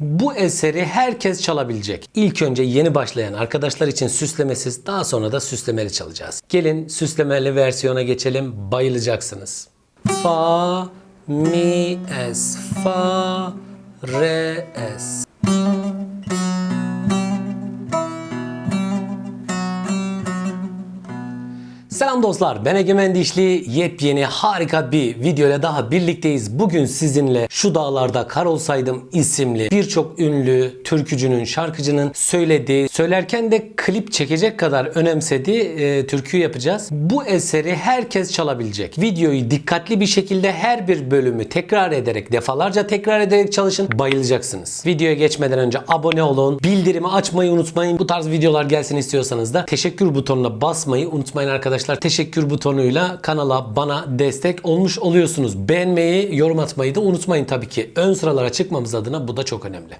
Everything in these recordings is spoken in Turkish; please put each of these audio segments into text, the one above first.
Bu eseri herkes çalabilecek. İlk önce yeni başlayan arkadaşlar için süslemesiz, daha sonra da süslemeli çalacağız. Gelin süslemeli versiyona geçelim. Bayılacaksınız. Fa, mi, es, fa, re, es. Selam dostlar ben Egemen Dişli yepyeni harika bir video ile daha birlikteyiz. Bugün sizinle Şu Dağlarda Kar Olsaydım isimli birçok ünlü türkücünün, şarkıcının söylediği, söylerken de klip çekecek kadar önemsediği e, türküyü yapacağız. Bu eseri herkes çalabilecek. Videoyu dikkatli bir şekilde her bir bölümü tekrar ederek, defalarca tekrar ederek çalışın. Bayılacaksınız. Videoya geçmeden önce abone olun, bildirimi açmayı unutmayın. Bu tarz videolar gelsin istiyorsanız da teşekkür butonuna basmayı unutmayın arkadaşlar. Teşekkür butonuyla kanala bana destek olmuş oluyorsunuz. Beğenmeyi, yorum atmayı da unutmayın tabii ki. Ön sıralara çıkmamız adına bu da çok önemli.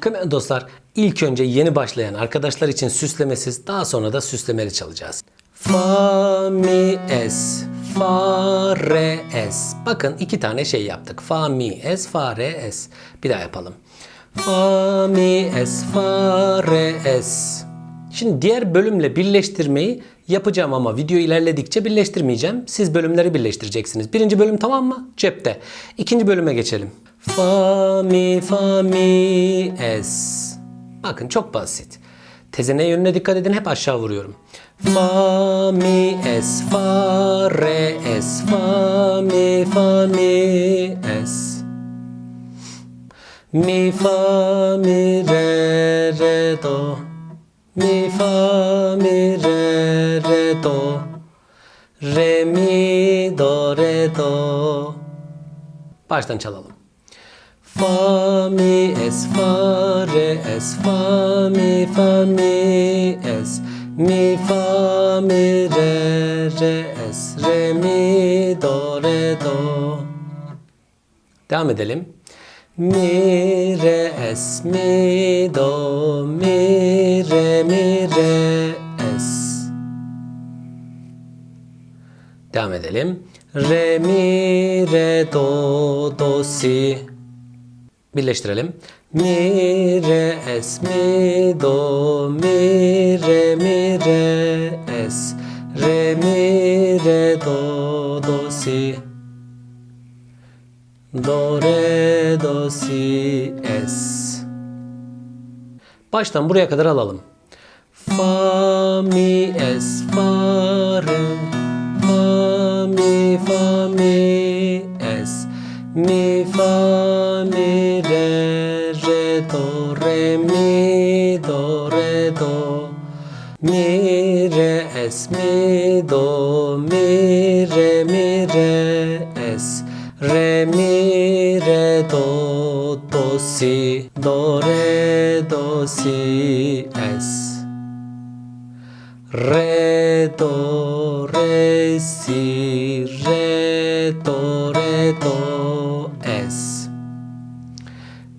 Kıymetli dostlar, ilk önce yeni başlayan arkadaşlar için süslemesiz, daha sonra da süslemeli çalacağız. Fa, mi, es, fa, re, es. Bakın iki tane şey yaptık. Fa, mi, es, fa, re, es. Bir daha yapalım. Fa, mi, es, fa, re, es. Şimdi diğer bölümle birleştirmeyi yapacağım ama video ilerledikçe birleştirmeyeceğim. Siz bölümleri birleştireceksiniz. Birinci bölüm tamam mı? Cepte. İkinci bölüme geçelim. Fa, mi, fa, mi, es. Bakın çok basit. Tezene yönüne dikkat edin. Hep aşağı vuruyorum. Fa, mi, es, fa, re, es, fa, mi, fa, mi, es. Mi, fa, mi, re, re, do. Mi, fa, mi, re, re, do. Re, mi, do, re, do. Baştan çalalım. Fa, mi, es, fa, re, es, fa, mi, fa, mi, es. Mi, fa, mi, re, re, es. Re, mi, do, re, do. Devam edelim. Mi, re, es, mi, do, mi, re, mi, re, es. Devam edelim. Re, mi, re, do, do, si. Birleştirelim. Mi, re, es, mi, do, mi, re, mi, re, es. Re, mi, re, do, do, si. Do, re, do, si, es. Baştan buraya kadar alalım. Fa, mi, es, fa, re. Fa, mi, fa, mi, es. Mi, fa, mi, re, re, do, re, mi, do, re, do. Mi, re, es, mi, do, mi, re, mi, re, es. Re, mi, re, do, do, si. Do, re, do, si, es. Re, do, re, si, re, do, re, do.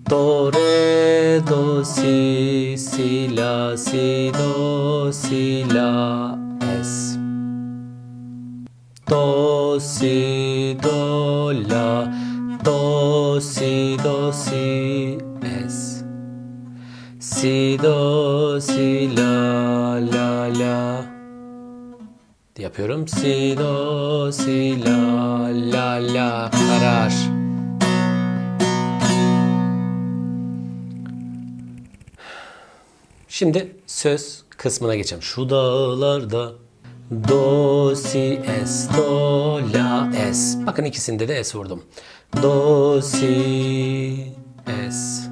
Do, re, do, si, si, la, si, do, si, la, es. Do, si, do, la, do, si, do, si, es. Si, do, si, la, la, la. Yapıyorum. Si, do, si, la, la, la. Karar. Şimdi söz kısmına geçelim. Şu dağlarda Do, si, es, do, la, es. Bakın ikisinde de es vurdum. Do, si, es.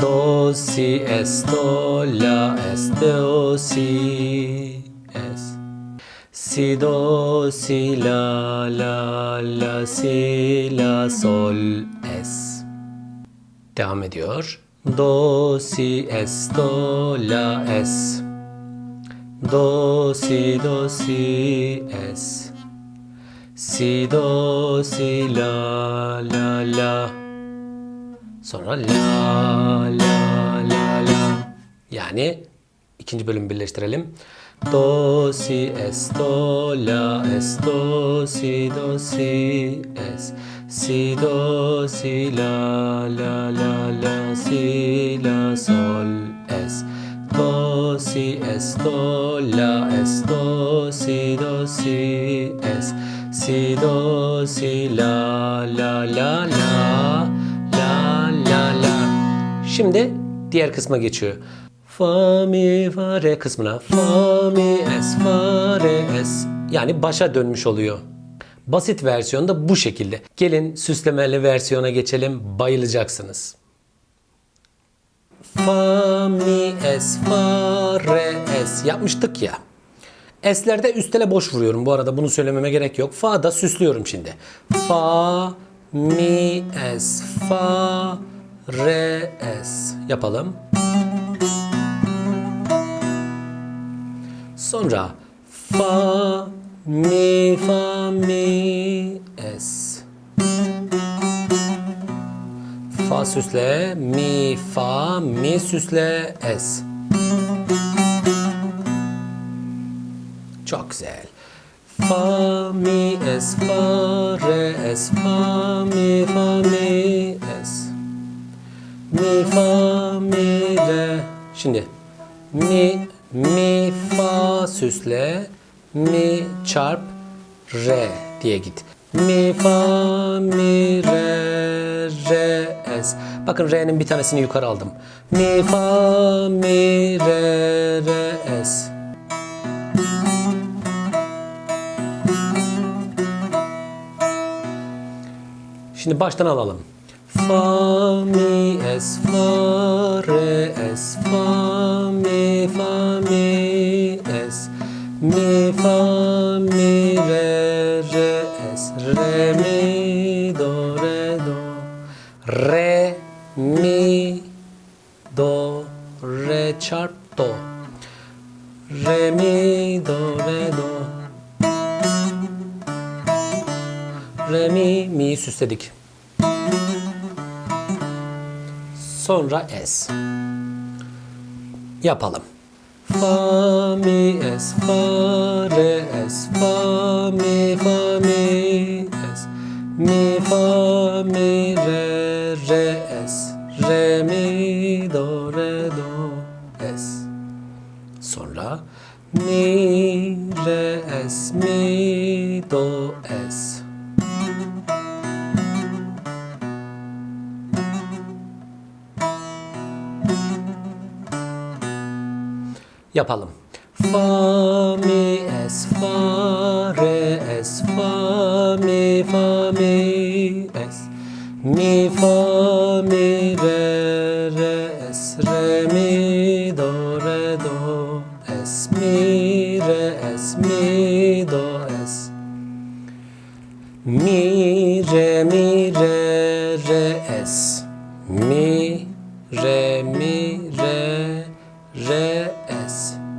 Do, si, es, do, la, es, do, si, es. Si, do, si, la, la, la, si, la, sol, es. Devam ediyor. Do, si, es, do, la, es. Do, si, do, si, es. Si, do, si, la, la, la. Sonra la, la, la, la. Yani ikinci bölümü birleştirelim. Do, si, es, do, la, es, do, si, do, si, es. Si, do, si, la, la, la, la, si, la, sol, es. Do, si, es, do, la, es, do, si, do, si, es. Si, do, si, la, la, la, la, la, la, la. Şimdi diğer kısma geçiyor. Fa, mi, fa, re kısmına. Fa, mi, es, fa, re, es. Yani başa dönmüş oluyor. Basit versiyon da bu şekilde. Gelin süslemeli versiyona geçelim. Bayılacaksınız. Fa, mi, es, fa, re, es yapmıştık ya. Es'lerde üstele boş vuruyorum. Bu arada bunu söylememe gerek yok. Fa'da süslüyorum şimdi. Fa, mi, es, fa, re, es. Yapalım. Sonra fa, mi, fa, mi, es. Fa süsle, mi, fa, mi süsle, es. Çok güzel. Fa, mi, es, fa, re, es, fa, mi, fa, mi, es. Mi, fa, mi, re. Şimdi mi, mi, fa süsle, mi çarp, re diye git. Mi, fa, mi, re, re, es. Bakın re'nin bir tanesini yukarı aldım. Mi, fa, mi, re, re, es. Şimdi baştan alalım. Fa mi es fa re es fa mi fa mi mi fa mi re re es re mi do re do re mi do re çarp do re mi do re do Re mi mi'yi süsledik. Sonra es. Yapalım. Fa mi es fa re es fa mi fa mi es mi fa mi re re es re mi do re do es. Sonra mi re es mi do es. Yapalım. Fa mi es fa re es fa mi fa mi es mi fa mi re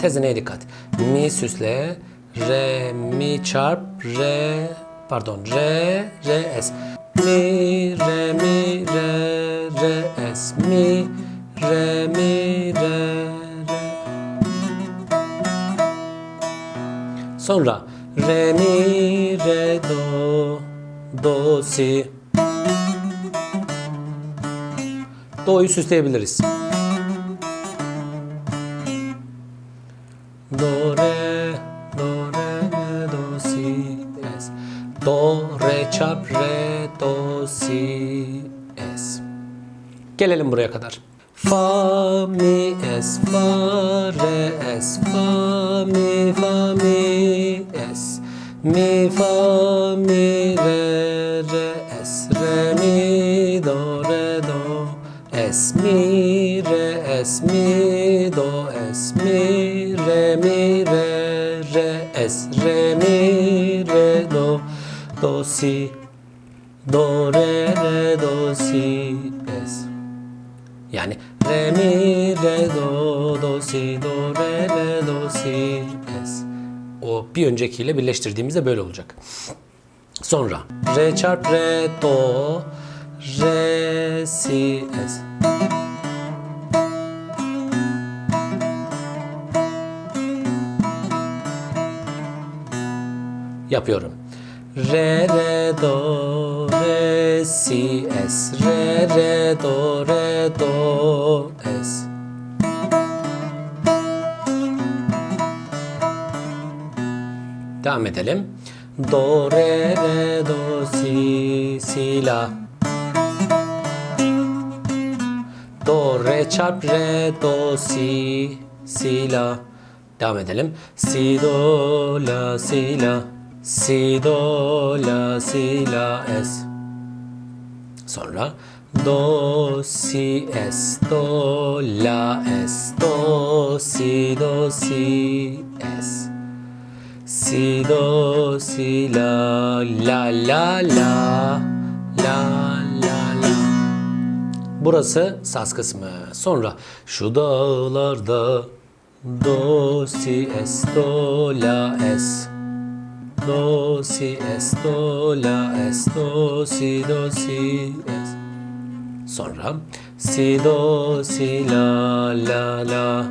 es tezeneye dikkat. Mi süsle re mi çarp re pardon re re es. Mi re mi re re es. Mi re mi re re. Sonra re mi re do do si. Do'yu süsleyebiliriz. Gelelim buraya kadar. Fa mi es fa re es fa mi fa mi es. Mi fa mi re re es re mi do re do es. Mi re es mi do es. Mi re mi re re es. Re mi re do do si. Do re re do si yani re mi re do do si do re re do si es. O bir öncekiyle birleştirdiğimizde böyle olacak. Sonra re çarp re do re si es. yapıyorum. Re re do re si es re re do re do, es. Devam edelim. Do, re, re, do, si, si, la. Do, re çarp re, do, si, si, la. Devam edelim. Si, do, la, si, la. Si, do, la, si, la, es. Sonra do, si, es, do, la, es, do, si, do, si, es. Si, do, si, la, la, la, la, la, la, la. Burası saz kısmı. Sonra şu dağlarda do, si, es, do, la, es. Do, si, es, do, la, es, do, si, do, si, es. Sonra si, do, si, la, la, la.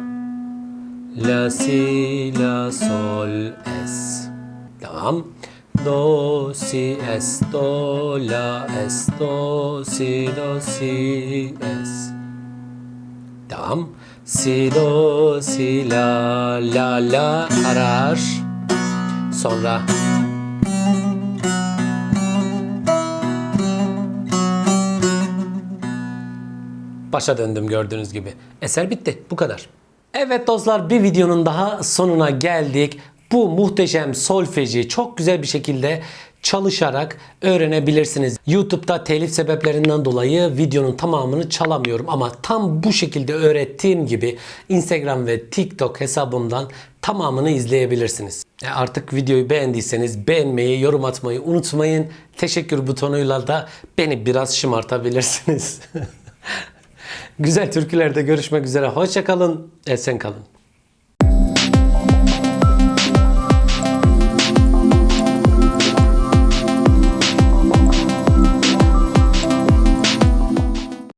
La, si, la, sol, es. Tamam. Do, si, es, do, la, es, do, si, do, si, es. Tamam. Si, do, si, la, la, la arar. Sonra başa döndüm gördüğünüz gibi. Eser bitti. Bu kadar. Evet dostlar bir videonun daha sonuna geldik. Bu muhteşem solfeji çok güzel bir şekilde çalışarak öğrenebilirsiniz. YouTube'da telif sebeplerinden dolayı videonun tamamını çalamıyorum ama tam bu şekilde öğrettiğim gibi Instagram ve TikTok hesabımdan tamamını izleyebilirsiniz. E Artık videoyu beğendiyseniz beğenmeyi, yorum atmayı unutmayın. Teşekkür butonuyla da beni biraz şımartabilirsiniz. Güzel türkülerde görüşmek üzere. Hoşçakalın. Esen kalın.